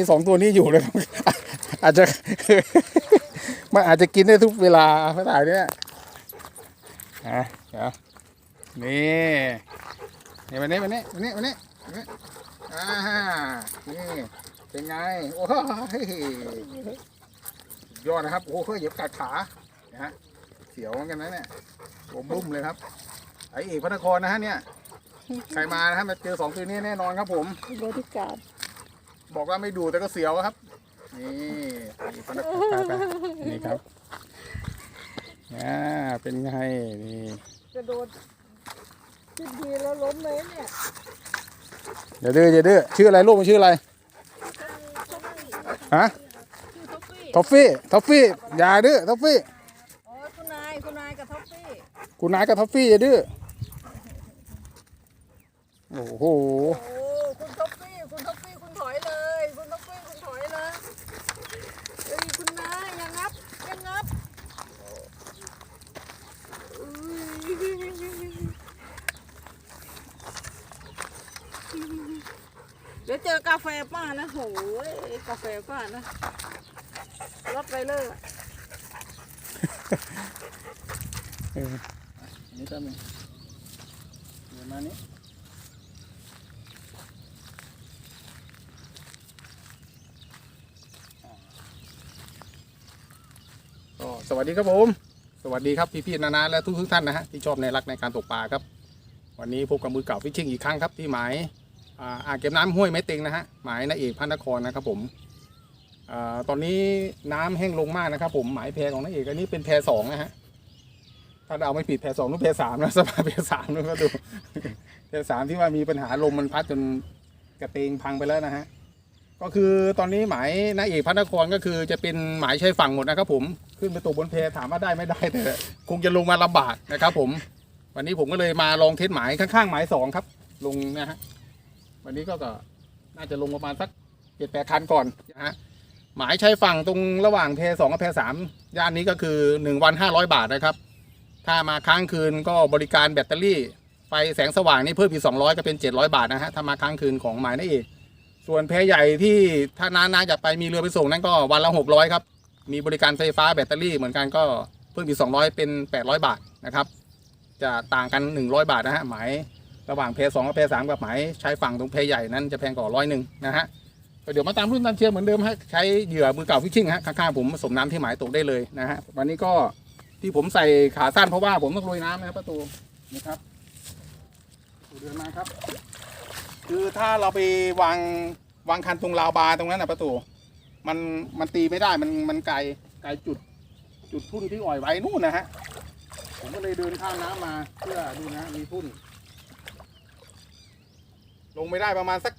ีสองตัวนี้อยู่เลยครับอาจจะมันอาจจะกินได้ทุกเวลาภาษาเนี้ยนะเดี๋ยวนี่นี่มานี่มานี่มานี่มานี่มานี่อ่านี่เป็นไงโอ้ยยอดนะครับโอ้โหเหยียบกัดขานะฮะเสียวเหมือนกันนะเนี่ยผมบุ้มเลยครับไอเอกพระนครนะฮะเนี่ยใครมานะฮะมาเจอสองตัวนี้แน่นอนครับผมบริการ บอกว่าไม่ดูแต่ก็เสียวครับ นี่นี่พนักงานไปๆนี่ครับอ่าเป็นไงนี่กระโดดขึ้นทีแล้วล้มเลยเนี่ยเดี๋ยวดื้อเดี๋ยวดื้อชื่ออะไรลูกมันชื่ออะไร ฮะ ชื่อท็อฟฟี่ทอฟฟี่ทอฟฟี่อย่าดื้อทอฟฟี่อ๋อคุณนายคุณนายกับท็อฟฟี่คุณนายกับทอฟฟี่อย่าดื้อ โอ้โห โอ้คุณท็อฟฟี่คุณท็อฟฟี่คุณถอยเลยคุณท็อฟฟี่คุณถอยเลยเอ้ยคุณนายอย่างับอย่างับอุ้ยเดี๋ยวเจอกาแฟป้านะโหยกาแฟป้านะรับไปเลยเออนี่ก็มีเดี๋ยวมานี้ก็สวัสดีครับผม สวัสดีครับพี่ๆนานาและทุกทุกๆท่านนะฮะที่ชอบในรักในการตกปลาครับ วันนี้พบกับมือเก่าฟิชชิ่งอีกครั้งครับที่หมาย อ่างเก็บน้ำห้วยไม้ต็งนะฮะหมายนาเอกพระนครนะครับผมอตอนนี้น้ำแห้งลงมากนะครับผมหมายแพของนาเอกอันนี้เป็นแพสองนะฮะถ้าเราไม่ผิดแพสองหรือแพสามนะสภาพแพสามนึกก็ดูแพสามที่ว่ามีปัญหาลมมันพัดจนกระเตงพังไปแล้วนะฮะก็คือตอนนี้หมายนาเอกพระนครก็คือจะเป็นหมายชายฝั่งหมดนะครับผมขึ้นไปตกบนแพถามว่าได้ไม่ได้แต่คงจะลงมาลำบากนะครับผม วันนี้ผมก็เลยมาลองเทสหมายข้างๆหมายสองครับ ลงนะฮะ วันนี้ก็ก็น่าจะลงประมาณสักเจ็ดแปดคันก่อนนะฮะหมายชายฝั่งตรงระหว่างเพสองกับเพสามย่านนี้ก็คือหนึ่งวันห้าร้อยบาทนะครับ ถ้ามาค้างคืนก็บริการแบตเตอรี่ไฟแสงสว่างนี่เพิ่มอีกสองร้อยก็เป็นเจ็ดร้อยบาทนะฮะถ้ามาค้างคืนของหมายนั่นเองส่วนเพใหญ่ที่ถ้านานๆจะไปมีเรือไปส่งนั่นก็วันละหกร้อยครับมีบริการไฟฟ้าแบตเตอรี่เหมือนกันก็เพิ่มอีกสองร้อยเป็นแปดร้อยบาทนะครับ จะต่างกัน100บาทนะฮะหมาย ระหว่างเพย์สองกับเพย์สามกับหมายใช้ฝั่งตรงเพย์ใหญ่นั้นจะแพงกว่าร้อยหนึ่งนะฮะเดี๋ยวมาตามรุ่นตามเชียร์เหมือนเดิมฮะใช้เหยื่อมือเก่าฟิชชิ่งฮะข้างๆผมผสมน้ำที่หมายตกได้เลยนะฮะวันนี้ก็ที่ผมใส่ขาสั้นเพราะว่าผมต้องลุยน้ำนะครับประตูนะครับเดินมาครับ คือถ้าเราไปวางวางคันตรงราวบาร์ตรงนั้นนะประตูมันมันตีไม่ได้มันมันไกลไกลจุดจุดทุ่นที่อ่อยไว้นู่นนะฮะผมก็เลยเดินข้ามน้ำมาเพื่อดูนะมีทุ่น ลงไม่ได้ประมาณสัก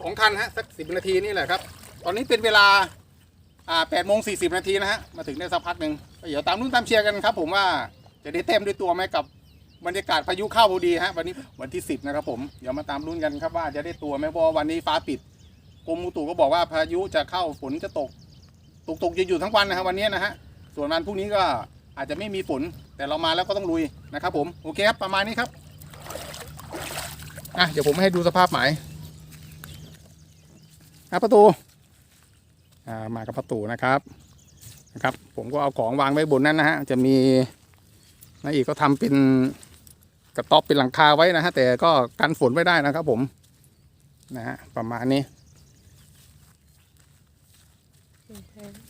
สองคันฮะสักสิบนาทีนี่แหละครับ ตอนนี้เป็นเวลาอ่าแปดโมงสี่สิบนาทีนะฮะมาถึงได้สักพักหนึ่งเดี๋ยวตามรุ่นตามเชียร์กันครับ ผมว่าจะได้เต็มด้วยตัวไหมกับบรรยากาศพายุเข้าพอดีฮะวันนี้วันที่สิบนะครับผมเดี๋ยวมาตามรุ่นกันครับว่าจะได้ตัวไหมเพราะวันนี้ฟ้าปิดกรมอุตุก็บอกว่าพายุจะเข้าฝนจะตก ตกตกๆอยู่ทั้งวันนะครับวันนี้นะฮะส่วนวันพรุ่งนี้ก็อาจจะไม่มีฝนแต่เรามาแล้วก็ต้องลุยนะครับผมโอเคครับประมาณนี้ครับ อะเดี๋ยวผมให้ดูสภาพหมายอะประตูอ่ามากับประตูนะครับนะครับ ผมก็เอาของวางไว้บนนั้นนะฮะจะมีนายอีกก็ทำเป็นกระต๊อบเป็นหลังคาไว้นะฮะแต่ก็กันฝนไม่ได้นะครับ ผมนะฮะประมาณนี้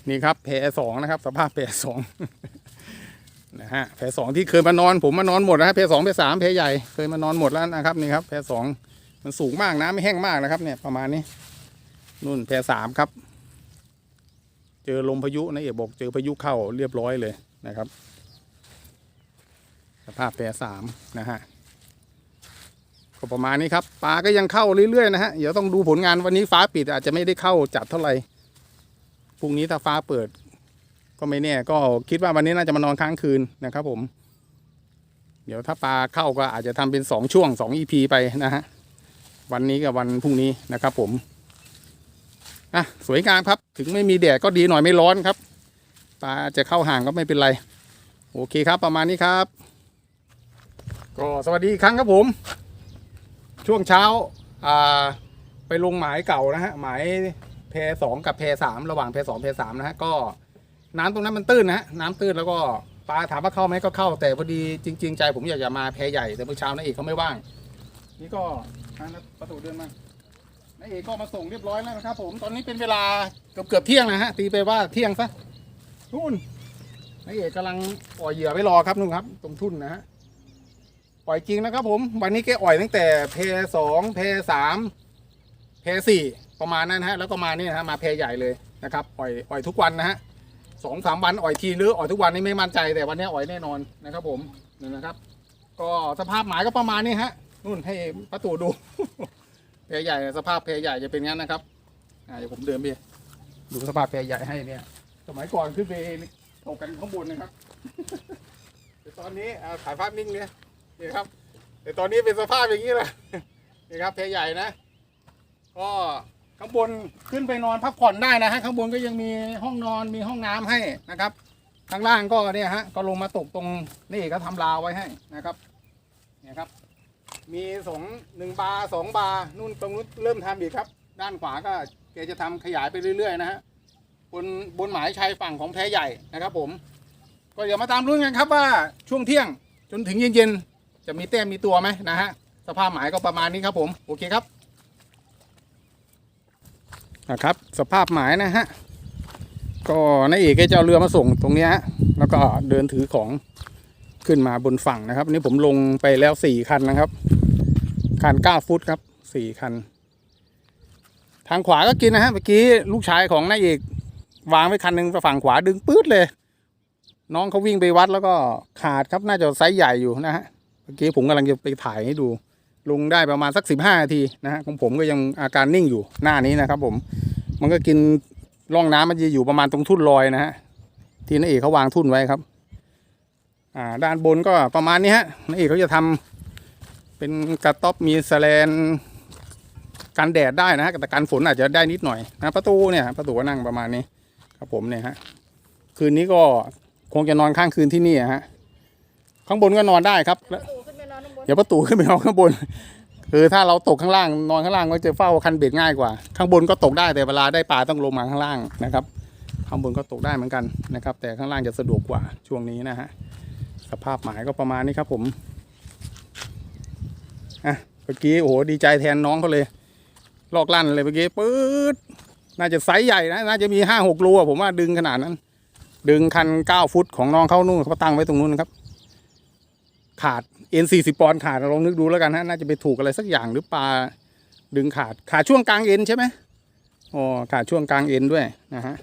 นี่ครับแพรสองนะครับ สภาพแพรสอง นะฮะแพรสองที่เคยมานอนผมมานอนหมดนะฮะแพรสองแพรสามแพรใหญ่เคยมานอนหมดแล้วนะครับนี่ครับแพรสองมันสูงมากนะไม่แห้งมากนะครับ เนี่ยประมาณนี้นู่นแพรสามครับ เจอลมพายุนะเอกบอกเจอพายุเข้าเรียบร้อยเลยนะครับ สภาพแพรสามนะฮะก็ประมาณนี้ครับปลาก็ยังเข้าเรื่อยๆนะฮะเดี๋ยวต้องดูผลงานวันนี้ฟ้าปิดอาจจะไม่ได้เข้าจัดเท่าไหร่พรุ่งนี้ถ้าฟ้าเปิด ก็ไม่แน่ก็คิดว่าวันนี้น่าจะมานอนค้างคืนนะครับผม เดี๋ยวถ้าปลาเข้าก็อาจจะทำเป็นสองช่วงสองอีพีไปนะฮะวันนี้กับวันพรุ่งนี้นะครับผมอะสวยงามครับ ถึงไม่มีแดดก็ดีหน่อยไม่ร้อนครับปลาจะเข้าห่างก็ไม่เป็นไร โอเคครับประมาณนี้ครับ ก็สวัสดีครั้งครับผม ช่วงเช้าอ่าไปลงหมายเก่านะฮะหมายแพสองกับแพสามระหว่างแพสองแพสามนะฮะก็ น้ำตรงนั้นมันตื้นนะฮะน้ำตื้นแล้วก็ปลาถามว่าเข้าไหมก็เข้า แต่พอดีจริง ๆ ใจผมอยากจะมาแพใหญ่แต่เมื่อเช้านาเอกเขาไม่ว่าง นี่ก็อะนะประตูเดินมานาเอกก็มาส่งเรียบร้อยแล้วนะครับผมตอนนี้เป็นเวลาเกือบเกือบๆเที่ยงนะฮะตีไปว่าเที่ยงซะนู่นนาเอกกำลังปล่อยเหยื่อไว้รอครับนู่นครับตรงทุ่นนะฮะปล่อยจริงนะครับ ผมวันนี้แกอ่อยตั้งแต่เพสองเพสามเพสี่ประมาณนั้นฮะแล้วก็มานี่นะฮะมาเพใหญ่เลยนะครับอ่อยอ่อยทุกวันนะฮะ สองสามวันอ่อยทีหรืออ่อยทุกวันนี่ไม่มั่นใจแต่วันนี้อ่อยแน่นอนนะครับ ผมนี่นะครับ ก็สภาพหมายก็ประมาณนี้ฮะนู่นให้ประตูดูเพใหญ่สภาพเพใหญ่จะเป็นงั้นนะครับอ่าเดี๋ยวผมเดินไปดูสภาพเพใหญ่ให้เนี่ย สมัยก่อนขึ้นไปตกกันข้างบนนะครับแต่ตอนนี้อ่าถ่ายภาพนิ่งเนี่ยนี่ครับแต่ตอนนี้เป็นสภาพอย่างนี้แหละนี่ครับเพใหญ่นะก็ ข้างบนขึ้นไปนอนพักผ่อนได้นะฮะข้างบนก็ยังมีห้องนอนมีห้องน้ำให้นะครับ ข้างล่างก็เนี่ยฮะก็ลงมาตกตรงนี่ก็ทำราวไว้ให้นะครับเนี่ยครับ มีสองหนึ่งบาสองบานู่นตรงนู้นเริ่มทำอีกครับ ด้านขวาก็แกจะทำขยายไปเรื่อยๆนะฮะบนบนหมายชายฝั่งของแพใหญ่นะครับ ผม ก็เดี๋ยวมาตามลุ้นกันครับว่าช่วงเที่ยงจนถึงเย็นๆจะมีแต้มมีตัวไหมนะฮะสภาพหมายก็ประมาณนี้ครับผมโอเคครับ นะครับ สภาพหมายนะฮะก็นายเอกก็จะเอาเรือมาส่งตรงนี้ฮะแล้วก็เดินถือของขึ้นมาบนฝั่งนะครับนนี่ผมลงไปแล้วสี่คันนะครับคันเก้าฟุตครับสี่คัน ทางขวาก็กินนะฮะเมื่อกี้ลูกชายของนายเอกวางไว้คันหนึ่งฝั่งขวาดึงปื๊ดเลย น้องเขาวิ่งไปวัดแล้วก็ขาดครับน่าจะไซส์ใหญ่อยู่นะฮะเมื่อกี้ผมกำลังจะไปถ่ายให้ดู ลงได้ประมาณสักสิบห้านาทีนะฮะของผมก็ยังอาการนิ่งอยู่หน้านี้นะครับผมมันก็กินร่องน้ำมันจะอยู่ประมาณตรงทุ่นลอยนะฮะที่นายเอกเขาวางทุ่นไว้ครับ อ่าด้านบนก็ประมาณนี้ฮะนายเอกเขาจะทำเป็นกระต๊อบมีแสแลนกันแดดได้นะฮะแต่กันฝนอาจจะได้นิดหน่อยนะประตูเนี่ยประตูก็นั่งประมาณนี้ครับผมเนี่ยฮะคืนนี้ก็คงจะนอนข้างคืนที่นี่ฮะข้างบนก็นอนได้ครับ เดี๋ยวประตูขึ้นไปนอนข้างบน คือถ้าเราตกข้างล่างนอนข้างล่างก็จะเฝ้าคันเบ็ดง่ายกว่า ข้างบนก็ตกได้แต่เวลาได้ปลาต้องลงมาข้างล่างนะครับ ข้างบนก็ตกได้เหมือนกันนะครับ แต่ข้างล่างจะสะดวกกว่าช่วงนี้นะฮะสภาพหมายก็ประมาณนี้ครับผมอะเมื่อกี้โอ้โหดีใจแทนน้องเขาเลย ลอกลั่นเลยเมื่อกี้ปื๊ดน่าจะไซส์ใหญ่นะน่าจะมีห้าหกรูอะผมว่าดึงขนาดนั้น ดึงคันเก้าฟุตของน้องเขานู่นเขาตั้งไว้ตรงนู้นนะครับ ขาดเอ็นสี่สิบปอนด์ขาดลองนึกดูแล้วกันฮะน่าจะไปถูกอะไรสักอย่างหรือปลาดึงขาดขาดช่วงกลางเอ็นใช่ไหมอ๋อขาดช่วงกลางเอ็นด้วยนะฮะ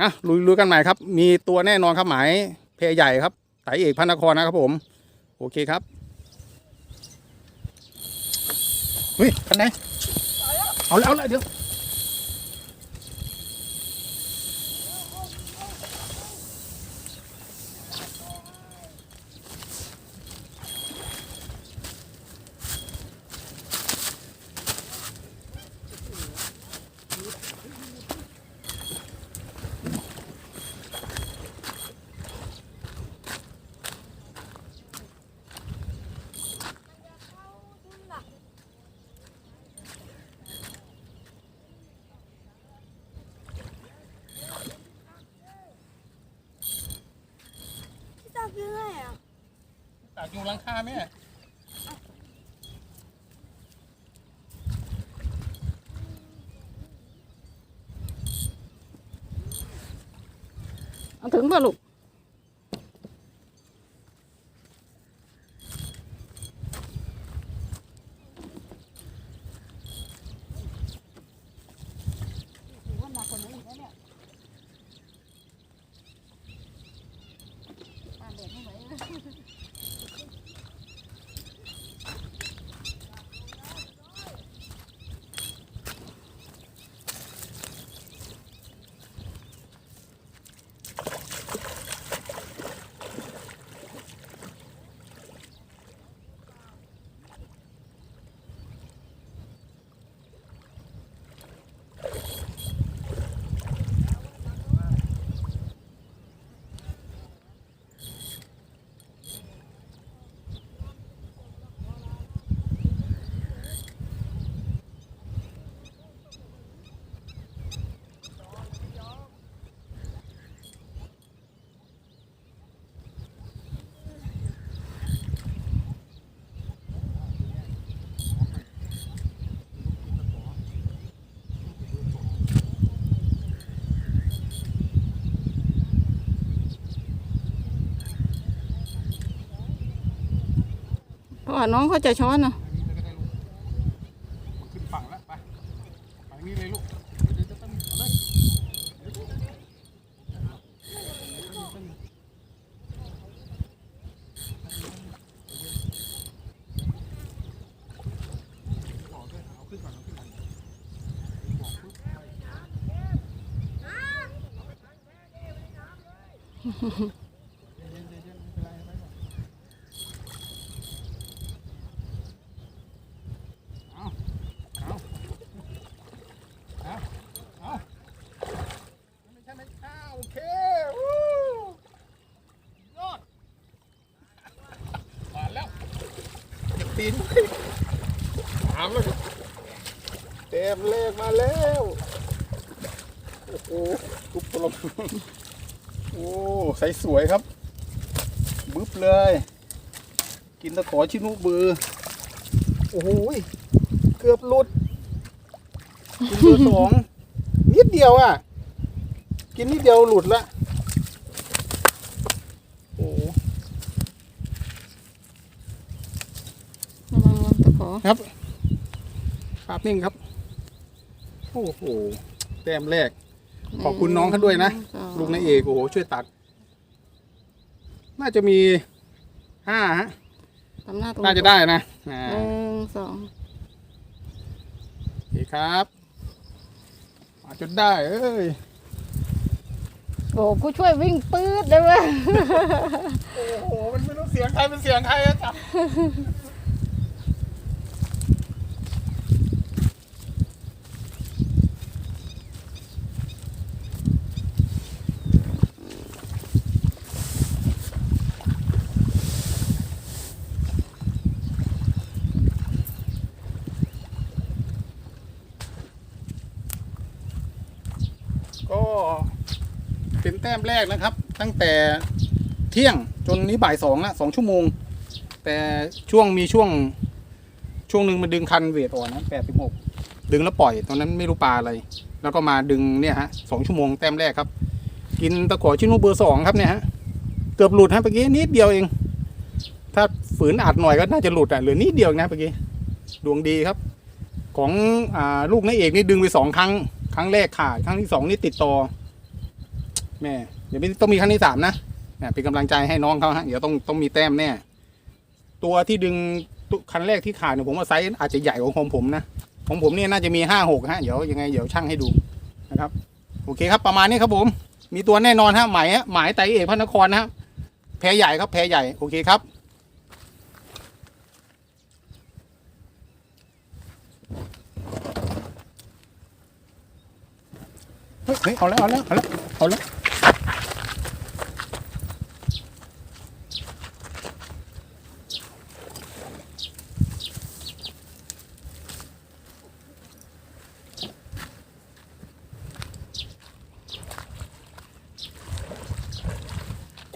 อะลุยลุยกันใหม่ครับ มีตัวแน่นอนครับหมายเพใหญ่ครับไตเอกพระนครนะครับผม โอเคครับเฮ้ยคันไหนเอาแล้วเอาแล้วเดี๋ยว พี่ตาคือไงอะ ตาก อยู่หลังคาแม่เอาถึงป่ะลูก ว่าน้องเขาจะช้อนเนาะขึ้นฝั่งแล้วไปไปนี่เลยลูกอาเลยบอกด้วยเอาขึ้นก่อนเอาขึ้นก่อนบอกปุ๊บเย็นๆเย็นๆไม่เป็นไรไปก่อน เอาเอาเอาเอาไม่ใช่ไม่ใช่โอเควู้ยอดผ่านแล้วเก็บตีนไว้ถามแล้วเต็มเลขมาแล้ว โอ้โห ทุบพลมโอ้ใสสวยครับบึ๊บเลย กินตะขอชินุบือ โอ้โหยเกือบหลุดกินเบอร์สองนิดเดียวอะ กินนิดเดียวหลุดละโอ้โหระวังระวังตะขอครับภาพนิ่งครับ โอ้โหแต้มแรก ขอบคุณน้องเขาด้วยนะสองลูกนายเอกโอ้โหช่วยตัด น่าจะมีห้าฮะทำหน้าตรงน่าจะได้นะอ่าหนึ่งสองโอเคครับมาจนได้ เอ้ยโอ้ผู้ช่วยวิ่งปื๊ดเลยเว้ย โอ้โหมันไม่รู้เสียงใครเป็นเสียงใครอะจับ ก็เป็นแต้มแรกนะครับ ตั้งแต่เที่ยงจนนี้บ่ายสองละสองชั่วโมง แต่ช่วงมีช่วงช่วงหนึ่งมันดึงคันเวทอ่อนนะแปดสิบหกดึงแล้วปล่อยตอนนั้นไม่รู้ปลาอะไร แล้วก็มาดึงเนี่ยฮะสองชั่วโมงแต้มแรกครับ กินตะขอชิโนเบอร์สองครับเนี่ยฮะเกือบหลุดฮะเมื่อกี้นิดเดียวเอง ถ้าฝืนอัดหน่อยก็น่าจะหลุดอะเหลือนิดเดียวนะเมื่อกี้ดวงดีครับ ของอลูกนายเอกนี่ดึงไปสองครั้ง ครั้งแรกขาดครั้งที่สองนี่ติดต่อ แม่เดี๋ยวต้องมีครั้งที่สามนะเนี่ยเป็นกำลังใจให้น้องเขาฮะเดี๋ยวต้องต้องมีแต้มแน่ตัวที่ดึงตุคันแรกที่ขาดเนี่ยผมว่าไซส์อาจจะใหญ่กว่าของผมนะของผมเนี่ยน่าจะมีห้าหกฮะเดี๋ยวยังไงเดี๋ยวช่างให้ดูนะครับ โอเคครับประมาณนี้ครับผม มีตัวแน่นอนฮะหมายฮะหมายไตเอกพระนครนะครับแพใหญ่ครับแพใหญ่โอเคครับเฮ้ยเฮ้ยเอาแล้วเอาแล้วเอาแล้วเอาแล้ว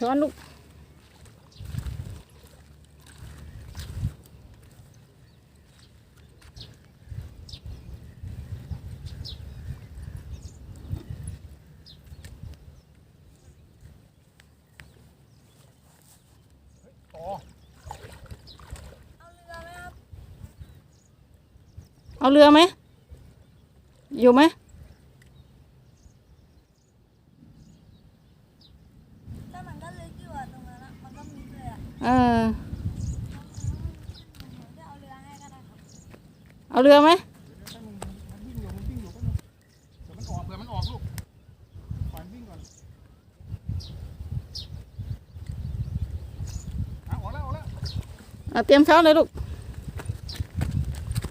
ช้อนลูก เอาเรือไหม อยู่ไหม แต่มันก็ลึกอยู่อะตรงนั้นอะมันก็มิดเลยอะเออ ผมจะเอาเรือให้ก็ได้ครับเอาเรือไหม มันวิ่งอยู่มันวิ่งอยู่ก็เดี๋ยวมันออกเดี๋ยวมันออกลูกปล่อยมันวิ่งก่อนอะออกแล้วออกแล้ว เอาเตรียมช้อนเลยลูก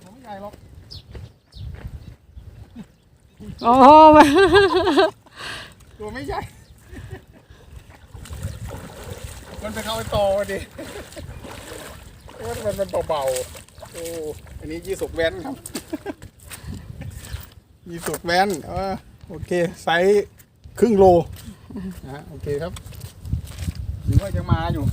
ผมไม่ใหญ่หรอก โอ้มาตัวไม่ใหญ่ มันไปเข้าไปต่อดิมันมันมันเบาๆโอ้อันนี้ยี่สุกแว้นครับยี่สุกแว้นเออโอเคไซส์ครึ่งโลนะฮะโอเคครับหรือว่าจะมาอยู่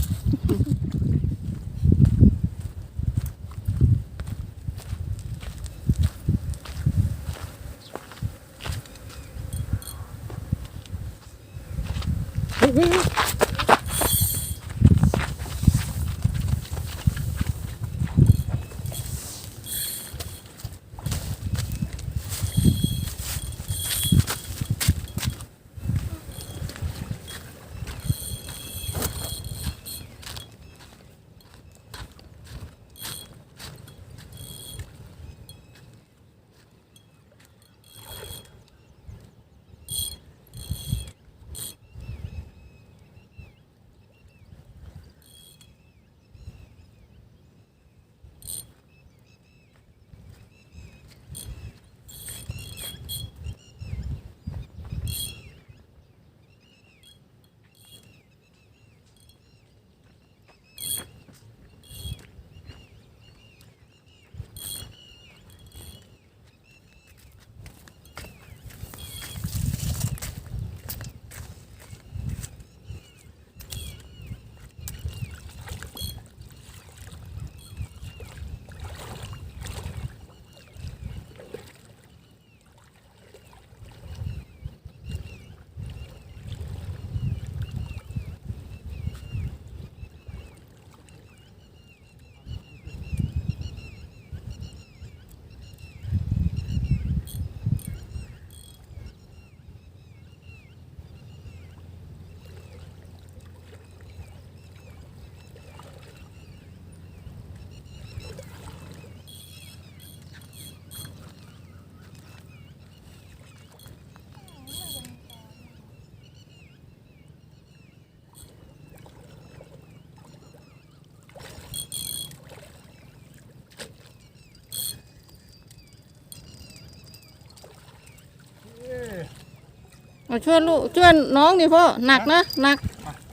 มาช่วยลูกช่วยน้องดิพ่อหนักนะหนัก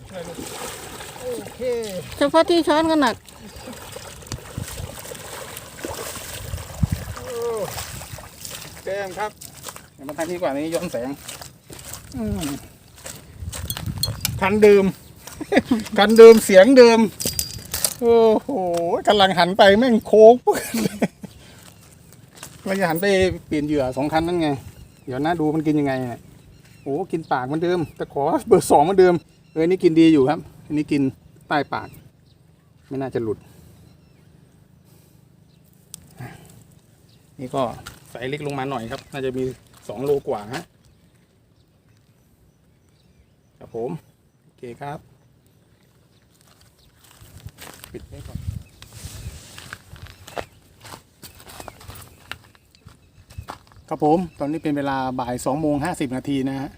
ช่วยลูกโอเคเฉพาะที่ช้อนก็หนักโอ้แก้มครับเดี๋ยวมาทางที่กว่านี้ย้อนแสงอืมคันเดิม คันเดิมเสียงเดิม โอ้โหกำลังหันไปแม่งโค้งเราจะหันไปเปลี่ยนเหยื่อสองคันนั่นไง เดี๋ยวนะดูมันกินยังไงเนี่ย อ้กินปากเหมันเดิม แต่ขอเบอร์สองเหมันเดิม เออนนี่กินดีอยู่ครับ อันนี้กินใต้ปาก ไม่น่าจะหลุด นี่ก็ใส่เล็กลงมาหน่อยครับ น่าจะมีสองโลกว่าฮะครับผม โอเคครับ ปิดไว้ก่อน ครับผมตอนนี้เป็นเวลาบ่ายสองโมงห้าสิบนาทีนะฮะ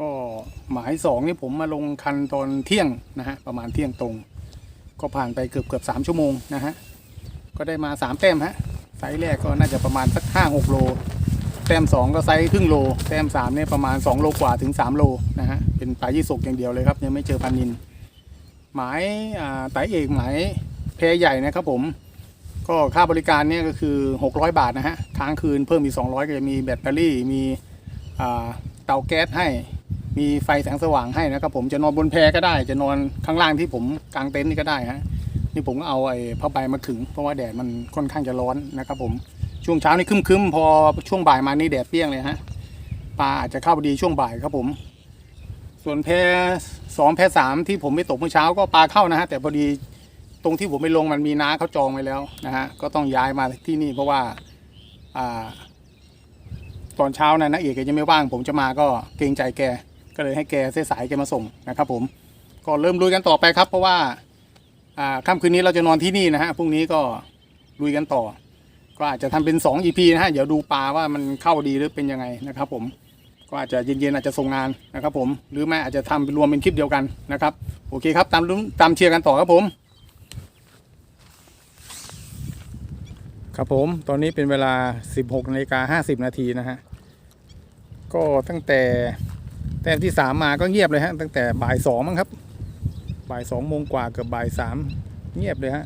ก็หมายสองนี่ผมมาลงคันตอนเที่ยงนะฮะประมาณเที่ยงตรง ก็ผ่านไปเกือบเกือบสามชั่วโมงนะฮะก็ได้มาสามแต้มฮะไซส์แรกก็น่าจะประมาณสักห้าหกโล แต้มสองก็ไซส์ครึ่งโล แต้มสามเนี่ยประมาณสองโลกว่าถึงสามโลนะฮะเป็นปลายี่สกอย่างเดียวเลยครับ ยังไม่เจอปลานิน หมายอ่าไตเอกหมายแพใหญ่นะครับผม ก็ค่าบริการเนี่ยก็คือ 600 บาทนะฮะค้างคืนเพิ่มอีก 200 ก็จะมีแบตเตอรี่มีเตาแก๊สให้ มีไฟแสงสว่างให้นะครับผมจะนอนบนแพก็ได้ จะนอนข้างล่างที่ผมกางเต็นท์นี่ก็ได้ฮะนี่ผมก็เอาไอ้ผ้าใบมาขึงเพราะว่าแดดมันค่อนข้างจะร้อนนะครับผมช่วงเช้านี่ครึมๆพอช่วงบ่ายมานี่แดดเปรี้ยงเลยฮะปลาอาจจะเข้าพอดีช่วงบ่ายครับผม ส่วนแพสองแพสามที่ผมไปตกเมื่อเช้าก็ปลาเข้านะฮะแต่พอดี ตรงที่ผมไปลงมันมีน้าเขาจองไว้แล้วนะฮะก็ต้องย้ายมาที่นี่เพราะว่าอ่า ตอนเช้านะนะเอกแกยังไม่ว่าง ผมจะมาก็เกรงใจแกก็เลยให้แกเสายแกมาส่งนะครับ ผมก็เริ่มลุยกันต่อไปครับ เพราะว่าอ่าค่ำคืนนี้เราจะนอนที่นี่นะฮะพรุ่งนี้ก็ลุยกันต่อ ก็อาจจะทำเป็น2 EP นะฮะเดี๋ยวดูปลาว่ามันเข้าดีหรือเป็นยังไงนะครับ ผมก็อาจจะเย็นๆอาจจะส่งงานนะครับ ผมหรือไม่อาจจะทำเป็นรวมเป็นคลิปเดียวกันนะครับ โอเคครับ ตามลุ้นตามเชียร์กันต่อครับผม ครับผมตอนนี้เป็นเวลา 16นาฬิกา50 นาทีนะฮะ ก็ตั้งแต่แต้มที่ 3 มาก็เงียบเลยฮะ ตั้งแต่บ่ายสองมั้งครับ บ่ายสองโมงกว่าเกือบบ่ายสามเงียบเลยฮะ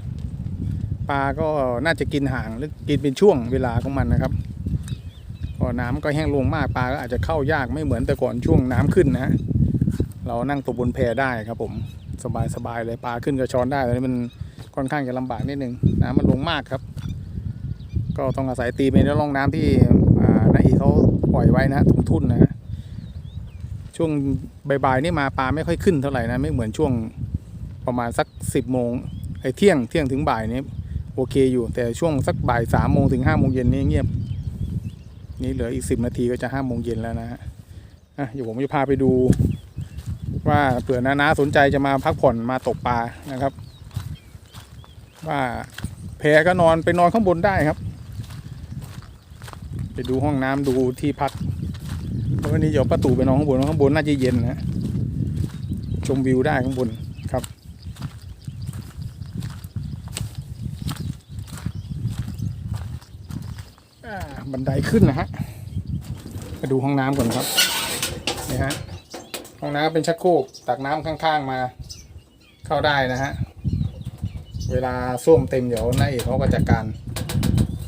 ปลาก็น่าจะกินห่างหรือกินเป็นช่วงเวลาของมันนะครับก็น้ำก็แห้งลงมากปลาก็อาจจะเข้ายากไม่เหมือนแต่ก่อนช่วงน้ำขึ้นนะ เรานั่งตกบนแพได้ครับ ผมสบายสบายเลยปลาขึ้นกระชอนได้แต่นี่มันค่อนข้างจะลำบากนิดนึงน้ำมันลงมากครับ ก็ต้องอาศัยตีไปในร่องน้ำที่อ่านาอีเขาปล่อยไว้นะฮะตรงทุ่นนะช่วงบ่ายๆนี่มาปลาไม่ค่อยขึ้นเท่าไหร่นะไม่เหมือนช่วงประมาณสักสิบโมงไอ้เที่ยงเที่ยงถึงบ่ายนี้โอเคอยู่ แต่ช่วงสักบ่ายสามโมงถึงห้าโมงเย็นนี่เงียบ นี่เหลืออีกสิบนาทีก็จะห้าโมงเย็นแล้วนะฮะอะเดี๋ยวผมจะพาไปดู ว่าเผื่อนานาสนใจจะมาพักผ่อนมาตกปลานะครับ ว่าแพก็นอนไปนอนข้างบนได้ครับ ไปดูห้องน้ำดูที่พักเพราะวันนี้เดี๋ยวประตูไปนอนข้างบนข้างบนน่าจะเย็นนะ ชมวิวได้ข้างบนครับ บันไดขึ้นนะฮะมาดูห้องน้ำก่อนครับนี่ฮะห้องน้ำเป็นชักโครกตักน้ำข้างๆมา เข้าได้นะฮะเวลาส้วมเต็มเดี๋ยวนายเอกเขาก็จัดการ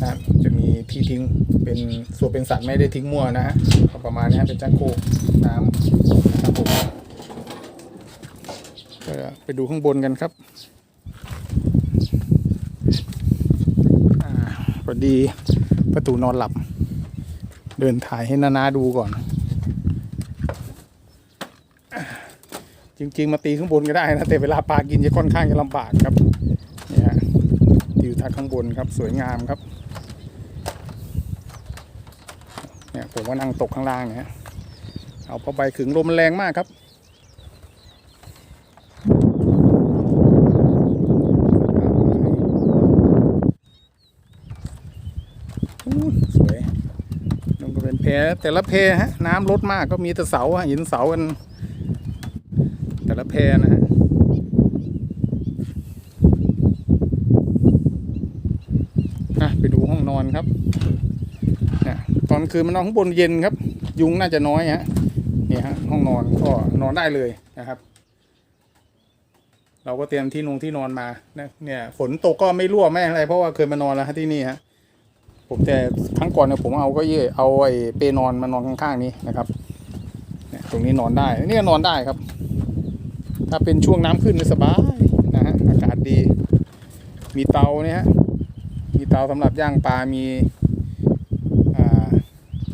นะจะมีที่ทิ้ง เป็นส่วนเป็นสัตว์ไม่ได้ทิ้งมั่วนะฮะประมาณนี้เป็นชักโคน้ำนะครับผมก็ไปดูข้างบนกันครับอพอดีประตูนอนหลับ เดินถ่ายให้นานาดูก่อน จริง ๆ มาตีข้างบนก็ได้นะ แต่เวลาปลากินจะค่อนข้างจะลำบากครับเนี่ยฮะทิวทัศน์ข้างบนครับ สวยงามครับ เนี่ย ผมก็นั่งตกข้างล่างเนี่ยฮะเอาผ้าใบขึงลมแรงมากครับสวยนั่นก็เป็นแพแต่ละแพฮะ น้ำลดมากก็มีแต่เสาหินเสากัน แต่ละแพนะฮะไปดูห้อง คืนมันนอนข้างบนเย็นครับ ยุงน่าจะน้อยฮะเนี่ยฮะห้องนอนก็นอนได้เลยนะครับ เราก็เตรียมที่นงที่นอนมานะเนี่ยฝนตกก็ไม่รั่วไม่อะไร เพราะว่าเคยมานอนแล้วฮะที่นี่ฮะผมแต่ครั้งก่อนเนี่ยผมเอาก็เย่เอาไอ้เปนอนมานอนข้างๆนี้นะครับเนี่ยตรงนี้นอนได้นี่ก็นอนได้ครับ ถ้าเป็นช่วงน้ำขึ้นสบายนะฮะอากาศดี มีเตาเนี่ยฮะมีเตาสำหรับย่างปลามี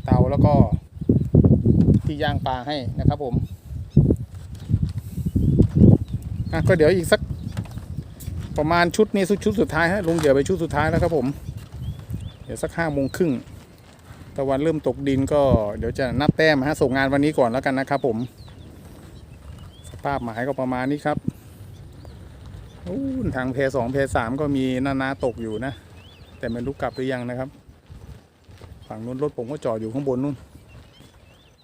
เตาแล้วก็ที่ย่างปลาให้นะครับผมอะก็เดี๋ยวอีกสักประมาณชุดนี้ชุดสุดท้ายฮะลุงเดี๋ยวไปชุดสุดท้ายแล้วครับผม เดี๋ยวสักห้าโมงครึ่งตะวันเริ่มตกดินก็เดี๋ยวจะนับแต้มฮะส่งงานวันนี้ก่อนแล้วกันนะครับผม สภาพหมายก็ประมาณนี้ครับอู้ทางเพสองเพสามก็มีนานาตกอยู่นะ แต่ไม่รู้กลับหรือยังนะครับ ฝั่งนู้นรถผมก็จอดอยู่ข้างบนนู้น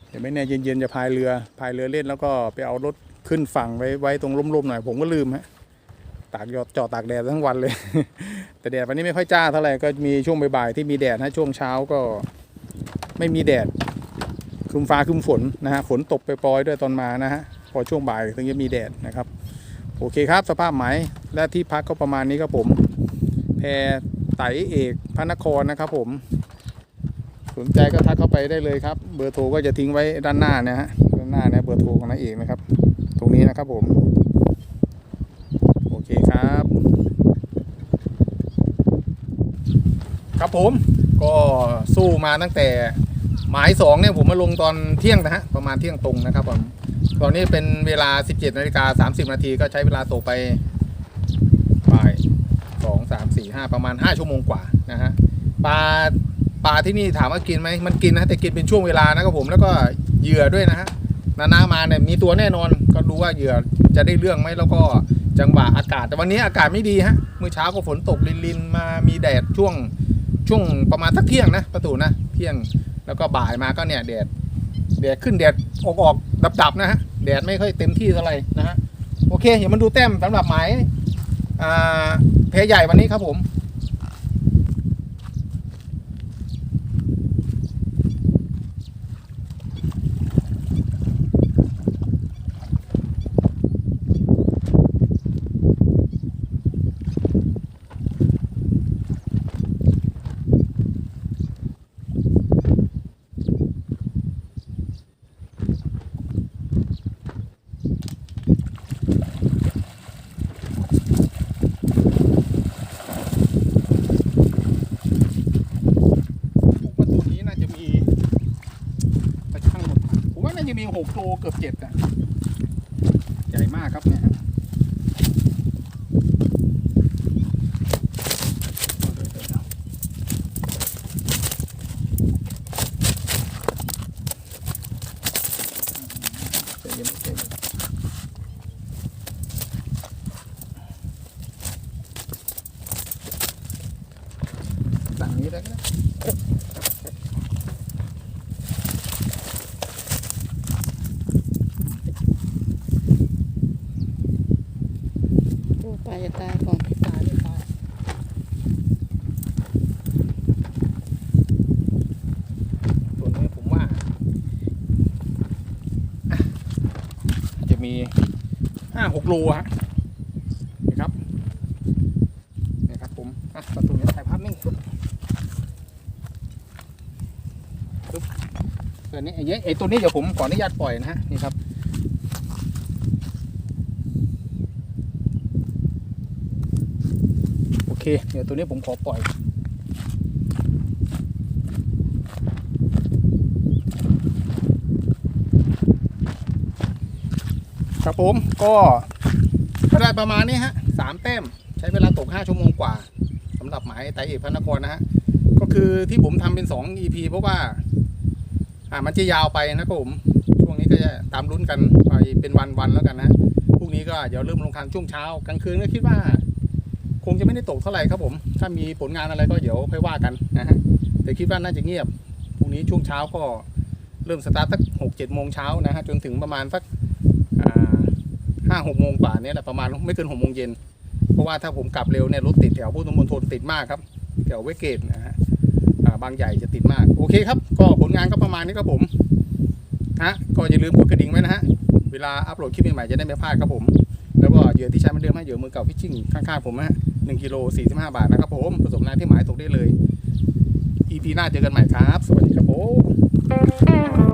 เดี๋ยวไม่แน่เย็นๆจะพายเรือพายเรือเล่นแล้วก็ไปเอารถขึ้นฝั่งไว้ไว้ตรงร่มๆหน่อยผมก็ลืมฮะตากยอดจอดตากแดดทั้งวันเลย แต่แดดวันนี้ไม่ค่อยจ้าเท่าไหร่ก็มีช่วงบ่ายๆที่มีแดดนะช่วงเช้าก็ไม่มีแดดครึมฟ้าครึมฝนนะฮะฝนตกไปปล่อยด้วยตอนมานะฮะพอช่วงบ่ายถึงจะมีแดดนะครับ โอเคครับสภาพไหมและที่พักก็ประมาณนี้ครับผม แพไตเอกพระนครนะครับผม สนใจก็ทักเข้าไปได้เลยครับ เบอร์โทรก็จะทิ้งไว้ด้านหน้านะฮะด้านหน้าเนี่ยเบอร์โทรของนายเอกนะครับ ตรงนี้นะครับผม โอเคครับ ครับผมก็สู้มาตั้งแต่หมายสองเนี่ยผมมาลงตอนเที่ยงนะฮะประมาณเที่ยงตรงนะครับผมตอนนี้เป็นเวลา 17นาฬิกา30 นาทีก็ใช้เวลาตกไปบ่ายสองสามสี่ห้าประมาณ 5 ชั่วโมงกว่านะฮะปลา ปลาที่นี่ถามว่ากินไหมมันกินนะแต่กินเป็นช่วงเวลานะครับผมแล้วก็เหยื่อด้วยนะฮะนานามาเนี่ยมีตัวแน่นอนก็ดูว่าเหยื่อจะได้เรื่องไหมแล้วก็จังหวะอากาศ แต่วันนี้อากาศไม่ดีฮะเมื่อเช้าก็ฝนตกลินๆมามีแดดช่วงช่วงประมาณสักเที่ยงนะประตูนะเที่ยงแล้วก็บ่ายมาก็เนี่ยแดดแดดขึ้นแดดออกออกดับๆนะฮะแดดไม่ค่อยเต็มที่เท่าไหร่นะฮะโอเคเดี๋ยวมันดูแต้มสำหรับหมายอ่าเพใหญ่วันนี้ครับผมว่าตัวนี้น่าจะมีไปช่างหมดผมว่าน่าจะมีหกโลเกือบเจ็ดอะให ญ่มากครับเนี่ยใจเย็นใจเย็นสั่งนี้ได้ก็ได้ โอ้ปลาจะตายก่อนตายเลยตาย ตัวนี้ผมว่าอะจะมีห้าหกโลฮะนี่ครับนี่ครับผมอะประตูนี้ถ่ายภาพนิ่งปุ๊บปุ๊บตัวนี้ไอ้เนี้ยไอ้ตัวนี้เดี๋ยวผมขออนุญาตปล่อยนะฮะนี่ครับโอเคเดี๋ยวตัวนี้ผมขอปล่อย ครับผมก็ก็ได้ประมาณนี้ฮะสามแต้มใช้เวลาตกห้าชั่วโมงกว่าสำหรับหมายไตเอกพระนครนะฮะก็คือที่ผมทำเป็นสอง EP เพราะว่า อ่ามันจะยาวไปนะครับผมช่วงนี้ก็จะตามลุ้นกันไปเป็นวันๆแล้วกันนะพรุ่งนี้ก็เดี๋ยวเริ่มลงทางช่วงเช้ากลางคืนก็คิดว่า คงจะไม่ได้ตกเท่าไหร่ครับผม ถ้ามีผลงานอะไรก็เดี๋ยวค่อยว่ากันนะฮะแต่คิดว่าน่าจะเงียบพรุ่งนี้ช่วงเช้าก็เริ่มสตาร์ทสักหกเจ็ดโมงเช้านะฮะจนถึงประมาณสักอ่า ห้าหกโมงกว่าเนี่ยแหละประมาณไม่เกินหกโมงเย็นเพราะว่าถ้าผมกลับเร็วเนี่ยรถติดแถวพุทธมณฑลติดมากครับแถวเวสเกตนะฮะบางใหญ่จะติดมากโอเคครับ ก็ผลงานก็ประมาณนี้ครับผมฮะก็อย่าลืมกดกระดิ่งไว้นะฮะเวลาอัปโหลดคลิปใหม่ๆจะได้ไม่พลาดครับผมแล้วก็เหยื่อที่ใช้เหมันเดิมให้เหยื่อมือเก่าฟิชชิ่งข้างๆผมนะฮะหนึ่งกิโลสี่สิบห้าบาทนะครับผมผสมน้ำที่หมายตกได้เลย EP หน้าเจอกันใหม่ครับ สวัสดีครับผม